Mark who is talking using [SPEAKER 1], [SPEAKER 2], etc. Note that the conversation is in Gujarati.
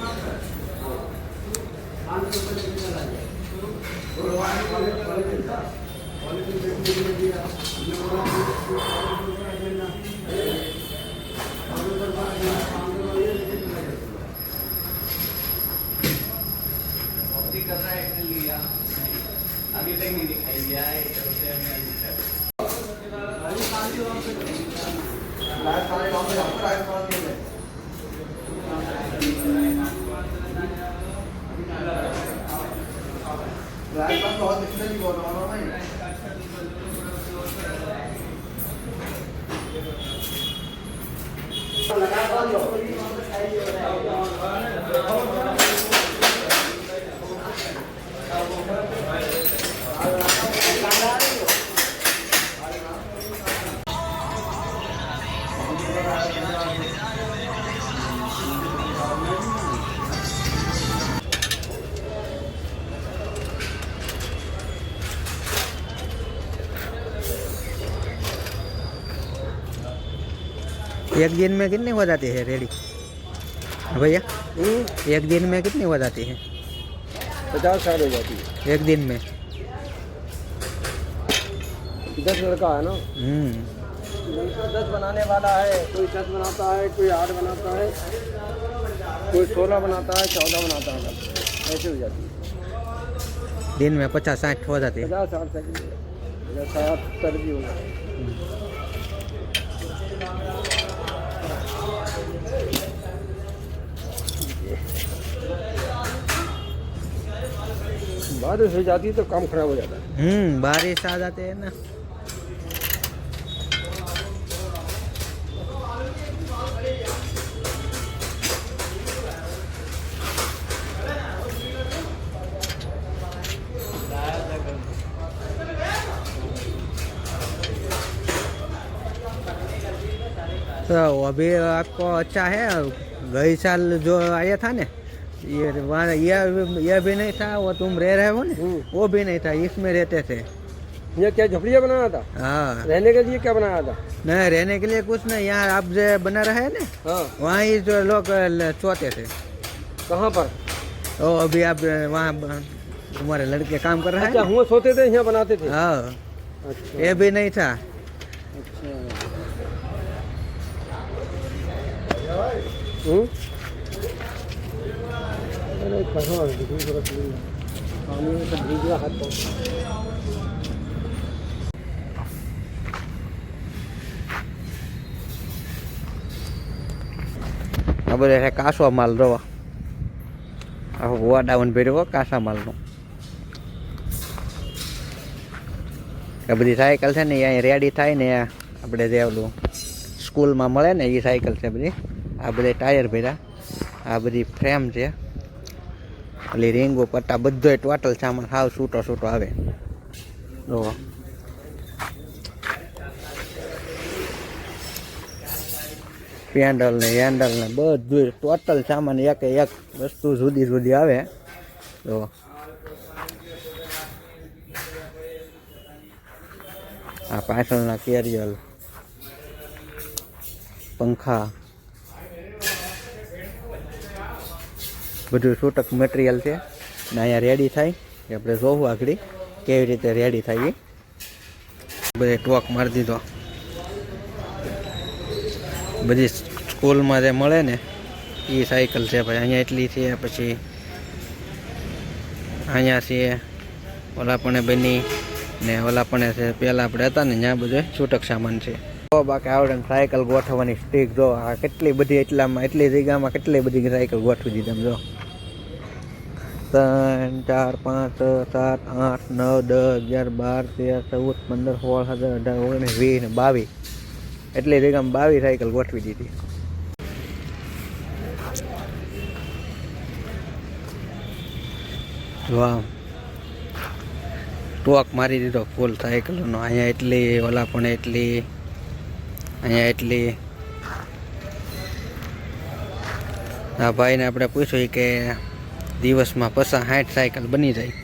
[SPEAKER 1] अभी तक नहीं दिखाई दिया है तो उसे हमें दिखा राजस्थान के राजस्थान के डॉक्टर राजस्थान के lugar para nós aqui da Ligua Nova amanhã. Gracias.
[SPEAKER 2] एक दिन में कितने हो जाते हैं रेडी भैया एक दिन में कितने हो जाते हैं
[SPEAKER 3] पचास साल हो जाती है
[SPEAKER 2] एक दिन में
[SPEAKER 3] दस लड़का है ना
[SPEAKER 2] हम्म
[SPEAKER 3] दस बनाने वाला है कोई दस बनाता है कोई आठ बनाता है कोई सोलह बनाता है चौदह बनाता है ऐसे हो जाती है
[SPEAKER 2] दिन में पचास साठ हो जाती है
[SPEAKER 3] पचास साठ तक साठ तक हो जाती है हम्म। बारिश हो जाती है तो काम खराब हो जाता है
[SPEAKER 2] हम्म बारिश आ जाते हैं ना तो अभी आपको अच्छा है गई साल जो आया था ना ये वहाँ यह यह भी नहीं था वो तुम रह रहे हो ना
[SPEAKER 3] हम्म।
[SPEAKER 2] वो भी नहीं था इसमें रहते थे
[SPEAKER 3] ये क्या झोपड़िया बनाया था
[SPEAKER 2] हाँ
[SPEAKER 3] रहने के लिए क्या बनाया था
[SPEAKER 2] नहीं रहने के लिए कुछ नहीं यहाँ आप जो बना रहे हैं ना
[SPEAKER 3] हाँ।
[SPEAKER 2] वहाँ ही जो लोग सोते थे
[SPEAKER 3] कहाँ पर
[SPEAKER 2] ओ अभी आप वहाँ तुम्हारे लड़के काम कर रहे हैं अच्छा,
[SPEAKER 3] हुआ सोते थे यहाँ बनाते थे
[SPEAKER 2] हाँ
[SPEAKER 3] अच्छा।
[SPEAKER 2] ये भी नहीं था
[SPEAKER 3] अच्छा। हम्म? કરો દીધો રખ લી ન કામે કડની જ હાથ ઓ
[SPEAKER 2] આ બડે કાચો માલ રવા આ હોવા ડાઉન ભર્યો હો કાચા માલ નો કે બધી સાયકલ છે ને એ અહીં રેડી થાય ને આપણે દે આવ લઉ સ્કૂલ માં મળે ને ઈ સાયકલ છે બધી આ બધી ટાયર ભર્યા આ બધી ફ્રેમ છે એટલે રેંગો પટ્ટા બધો ટોટલ સામાન સાવ છૂટો છૂટો આવે જો પેન્ડલ ને હેન્ડલ ને બધું ટોટલ સામાન એક એક વસ્તુ જુદી જુદી આવે જો આ પાછળના કેરિયલ પંખા બધું છૂટક મટીરિયલ છે ને અહીંયા રેડી થાય એ આપણે જોવું આગળ કેવી રીતે રેડી થાય એ બધે ટોક મારી દીધો બધી સ્કૂલમાં જે મળે ને એ સાયકલ છે ભાઈ અહીંયા એટલી છે પછી અહીંયા છીએ ઓલાપણે બની ને ઓલાપણે છે પહેલાં આપણે હતા ને ત્યાં બધો છૂટક સામાન છે બાકી આવડે સાયકલ ગોઠવવાની સ્ટીક જો આ કેટલી બધી એટલામાં એટલી જગ્યામાં કેટલી બધી સાયકલ ગોઠવી દીધી જો ત્રણ ચાર પાંચ છ સાત આઠ નવ દસ અગિયાર બાર તેર ચૌદ પંદર સોળ સત્તર અઢાર ઓગણીસ વીસ ને બાવીસ એટલી જગ્યામાં બાવીસ સાયકલ ગોઠવી દીધી વાહ ટોક મારી દીધો ફૂલ સાયકલનો અહીંયા એટલી ઓલા પણ એટલી અહીંયા એટલી આ ભાઈને આપણે પૂછ્યું કે દિવસમાં પસા સાઠ સાયકલ બની જાય